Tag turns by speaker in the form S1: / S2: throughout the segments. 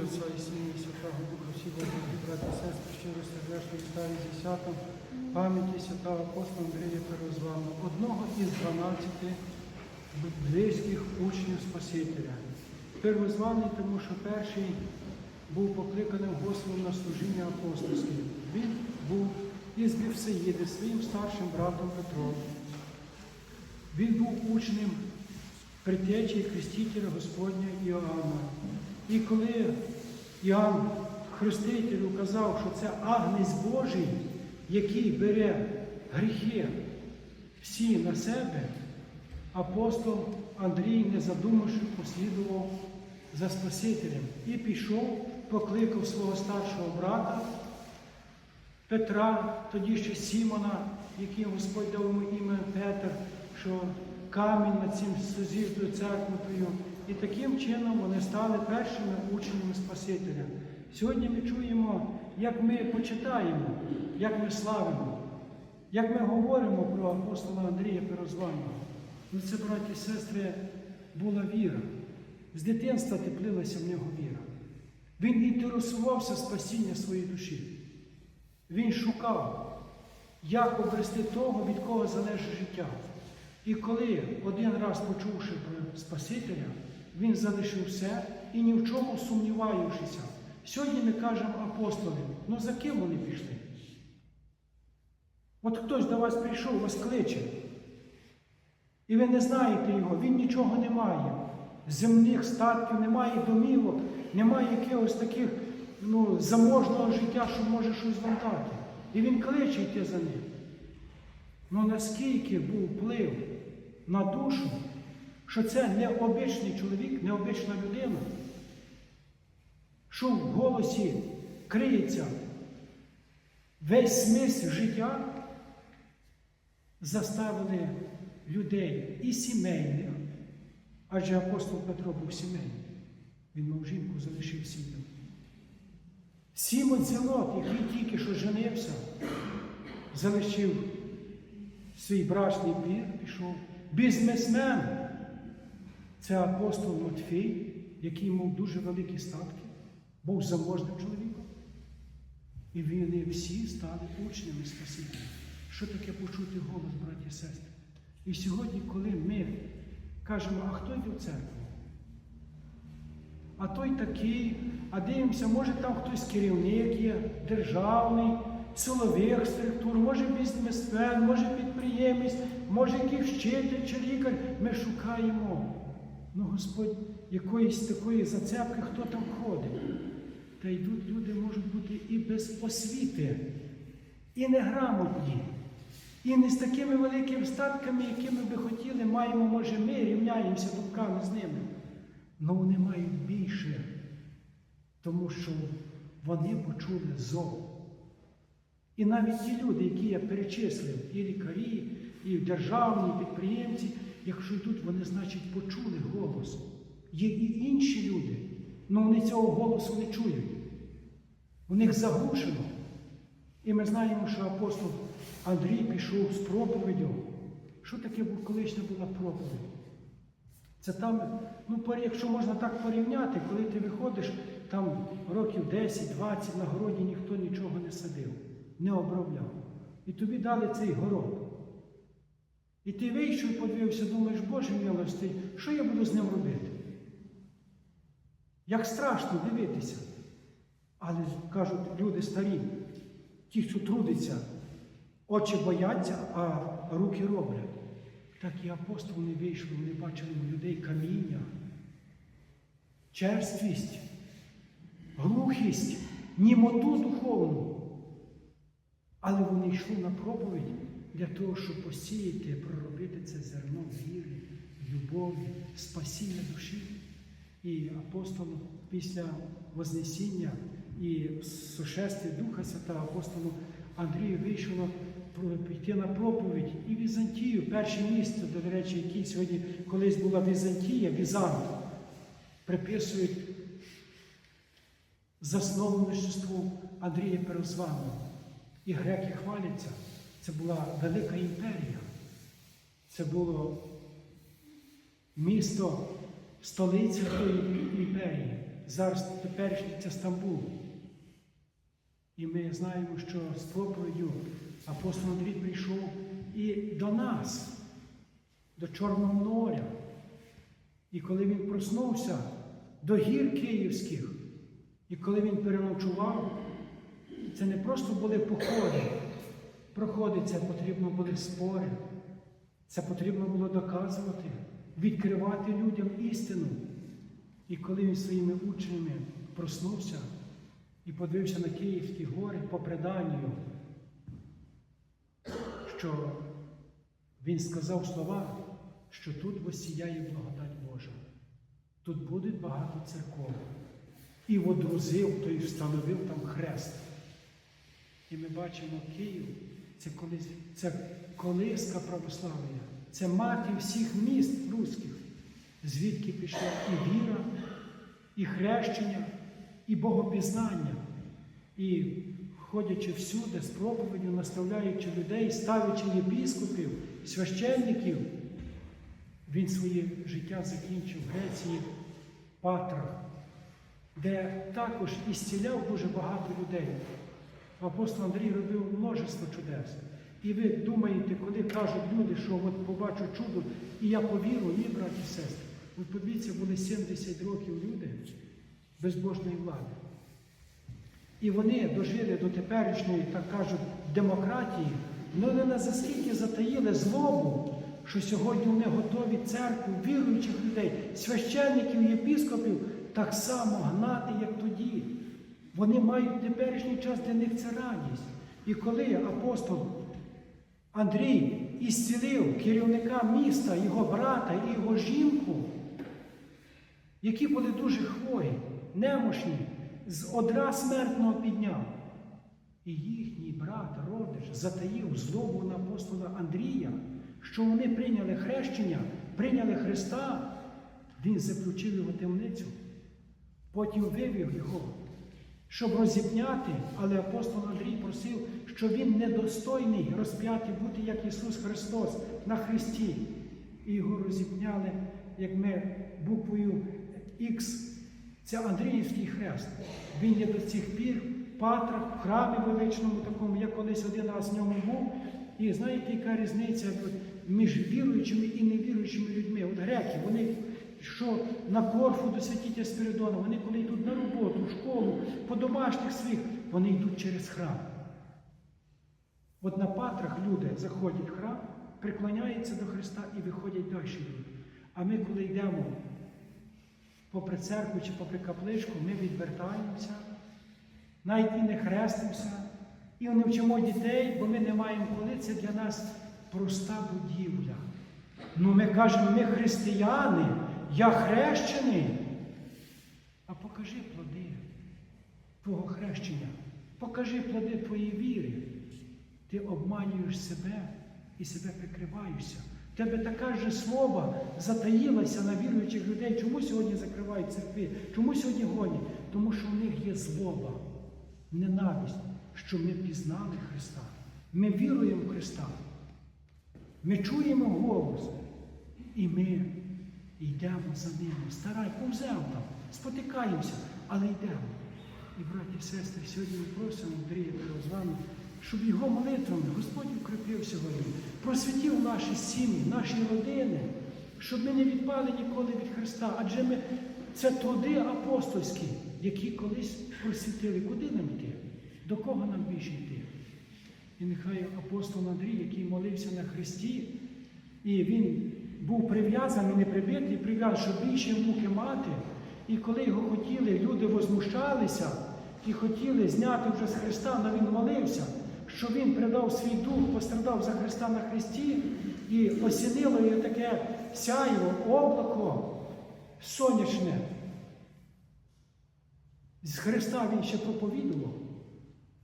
S1: Отця і Сина і Святого Духа, всі Божі брати сестри, щиро сердечно вітаю зі пам'яті святого апостола Андрія Перезвану, одного із дванадцяти близьких учнів Спасителя. Первозваний, тому що перший був покликаний Господом на служіння апостольське. Він був із Вівсеїди своїм старшим братом Петром. Він був учнем притечі і хрестителя Господня Іоанна. І коли Іоанн Хреститель указав, що це агнець Божий, який бере гріхи всі на себе, апостол Андрій, не задумавши, послідував за Спасителем і пішов, покликав свого старшого брата Петра, тоді ще Сімона, яким Господь дав йому ім'я Петр, що камінь над цим сузір'ю церквою. І таким чином вони стали першими учнями Спасителя. Сьогодні ми чуємо, як ми почитаємо, як ми славимо, як ми говоримо про апостола Андрія Перозваного. Ну це, браті і сестри, була віра. З дитинства теплилася в нього віра. Він інтересувався спасіння своєї душі. Він шукав, як обрести того, від кого залежить життя. І коли один раз почувши про Спасителя, він залишив все і ні в чому сумніваючися. Сьогодні ми кажемо апостолам, ну за ким вони пішли? От хтось до вас прийшов, вас кличе. І ви не знаєте його, він нічого не має. Земних статків, немає домівок, немає якогось таких ну, заможного життя, що може щось вам дати. І він кличе йти за ним. Ну наскільки був вплив на душу, що це не обичний чоловік, не обична людина, що в голосі криється весь смисл життя, заставили людей і сімейних, адже апостол Петро був сімейний. Він мав жінку, залишив сім'ю. Сімон Зелот, який тільки що женився, залишив свій брачний пір, пішов. Бізнесмен це апостол Матфій, який мав дуже великі статки, був заможним чоловіком. І вони всі стали учнями Спасителя. Що таке почути голос, браті і сестри? І сьогодні, коли ми кажемо, а хто йде в церкву? А той такий, а дивимося, може там хтось керівник є, державний, силових структур, може бізнесмен, може підприємець, може якийсь вчитель чи лікар. Ми шукаємо. Ну, Господь, якоїсь такої зацепки, хто там ходить. Та йдуть люди можуть бути і без освіти, і неграмотні, і не з такими великими статками, якими би хотіли, маємо, може, ми рівняємося думками з ними. Але вони мають більше, тому що вони почули зов. І навіть ті люди, які я перечислив, і лікарі, і державні і підприємці, якщо йдуть, вони, значить, почули голос. Є і інші люди, але вони цього голосу не чують. У них заглушено. І ми знаємо, що апостол Андрій пішов з проповіддю. Що таке колишня була проповідь? Це там, ну, якщо можна так порівняти, коли ти виходиш, там років 10-20 на городі ніхто нічого не садив, не обробляв. І тобі дали цей город. І ти вийшов і подивився, думаєш, Боже милостий, що я буду з ним робити? Як страшно дивитися. Але кажуть люди старі, ті, хто трудиться, очі бояться, а руки роблять. Так і апостоли не вийшли, вони бачили у людей каміння, черствість, глухість, німоту духовну. Але вони йшли на проповідь для того, щоб посіяти, проробити це зерно віри, любові, спасіння душі. І апостол після Вознесіння і сушестві Духа Святого апостолу Андрію вийшло піти на проповідь і Візантію, перше місце, до речі, яке сьогодні колись була Візантія, Візант, приписують засновництву Андрія Перезваного. І греки хваляться. Це була велика імперія. Це було місто, столиця тої імперії. Зараз теперішній це Стамбул. І ми знаємо, що з проповіддю апостол Андрій прийшов і до нас, до Чорного моря. І коли він проснувся до гір київських, і коли він переночував, це не просто були походи. Проходи це потрібно були спори. Це потрібно було доказувати, відкривати людям істину. І коли він своїми учнями проснувся і подивився на Київські гори по преданню, що він сказав слова, що тут восіяє благодать Божа, тут буде багато церков. І водрузив, то й встановив там хрест. І ми бачимо Київ, це, колись, це колиска православ'я, це мати всіх міст руських, звідки пішла і віра, і хрещення, і богопізнання. І ходячи всюди з проповіддю, наставляючи людей, ставлячи єпіскопів, священників, він своє життя закінчив в Греції, Патрах, де також ісціляв дуже багато людей. Апостол Андрій робив множество чудес. І ви думаєте, коли кажуть люди, що от побачу чудо, і я повірю, ні, браті і сестри. От подивіться, були 70 років люди безбожної влади. І вони дожили до теперішньої, так кажуть, демократії, але вони наскільки затаїли злобу, що сьогодні вони готові церкву, віруючих людей, священників, єпіскопів так само гнати, як тоді. Вони мають теперішній час для них це радість. І коли апостол Андрій ісцілив керівника міста, його брата і його жінку, які були дуже хворі, немощні, з одра смертного підняв. І їхній брат, родич, затаїв злобу на апостола Андрія, що вони прийняли хрещення, прийняли Христа, він заключив його темницю, потім вивів його, щоб розіпняти, але апостол Андрій просив, що він недостойний розп'яти бути, як Ісус Христос на Христі. І його розіпняли, як ми буквою Х. Це Андріївський хрест. Він є до цих пір Патрах, в храмі величному такому. Я колись один раз в ньому був. І знаєте, яка різниця між віруючими і невіруючими людьми? От греки, вони що на Корфу до святіття Спиридона, вони коли йдуть на роботу, в школу, по домашніх своїх, вони йдуть через храм. От на Патрах люди заходять в храм, приклоняються до Христа і виходять далі. А ми, коли йдемо попри церкву чи попри капличку, ми відвертаємося, навіть і не хрестимося, і не вчимо дітей, бо ми не маємо коли. Це для нас проста будівля. Ну ми кажемо, ми християни, я хрещений. А покажи плоди твого хрещення, покажи плоди твоєї віри. Ти обманюєш себе і себе прикриваєшся. Тебе така ж слово затаїлася на віруючих людей. Чому сьогодні закривають церкви? Чому сьогодні гонять? Тому що в них є злоба, ненависть, що ми пізнали Христа. Ми віруємо в Христа. Ми чуємо голос. І ми йдемо за ним. Старай, повземо спотикаємося, але йдемо. І, браті і сестри, сьогодні ми просимо Андрія з вами, щоб його молитвами Господь укріпив сьогодні, просвітив наші сім'ї, наші родини, щоб ми не відпали ніколи від Христа. Адже ми це труди апостольські, які колись просвітили. Куди нам йти? До кого нам більше йти? І нехай апостол Андрій, який молився на Христі, і він був прив'язаний, не прибитий, прив'язаний, щоб більше муки мати. І коли його хотіли, люди возмущалися і хотіли зняти вже з Христа, але він молився, що він придав свій дух, пострадав за Христа на Христі, і осінило його таке сяйво, облако сонячне. З Христа він ще проповідував.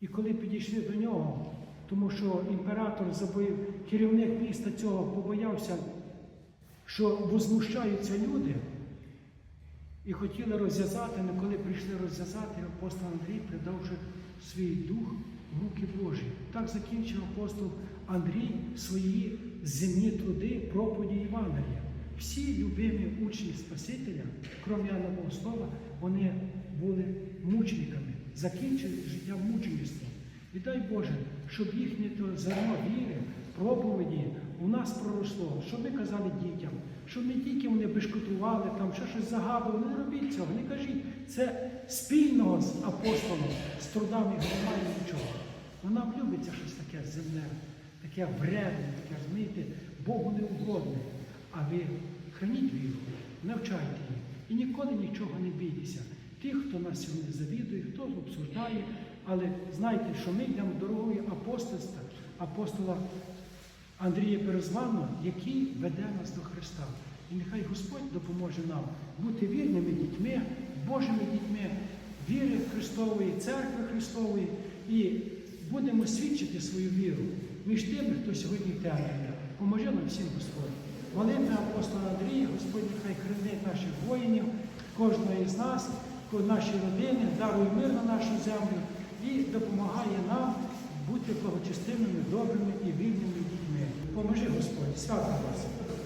S1: І коли підійшли до нього, тому що імператор забоїв, керівник міста цього побоявся, що возмущаються люди, і хотіли розв'язати, але коли прийшли розв'язати, апостол Андрій, придавши свій дух в руки Божі. Так закінчив апостол Андрій свої земні труди проповіді Євангелія. всі любимі учні Спасителя, крім Яна Богослова, вони були мучениками, закінчили життя мучеництвом. І дай Боже, щоб їхнє зерно віри, нас проросло, щоб ми казали дітям, щоб не тільки вони бешкотували, там ще щось загадували, не робіть цього, не кажіть. Це спільного з апостолом, з трудами немає нічого. Ну, нам любиться щось таке земне, таке вредне, таке, розумієте, Богу не угодне. А ви храніть віру, навчайте її і ніколи нічого не бійтеся. Тих, хто нас сьогодні завідує, хто обсуждає, але знайте, що ми йдемо дорогою апостольства, апостола Андрія Березвану, який веде нас до Христа. І нехай Господь допоможе нам бути вірними дітьми, Божими дітьми, віри Христової, церкви Христової, і будемо свідчити свою віру між тими, хто сьогодні темний. Поможе нам всім Господь. Молитва апостола Андрія, Господь нехай хранить наших воїнів, кожного із нас, наші родини, дарує мир на нашу землю і допомагає нам бути благочестивними, добрими і вільними дітьми. Поможи Господь, свято вас.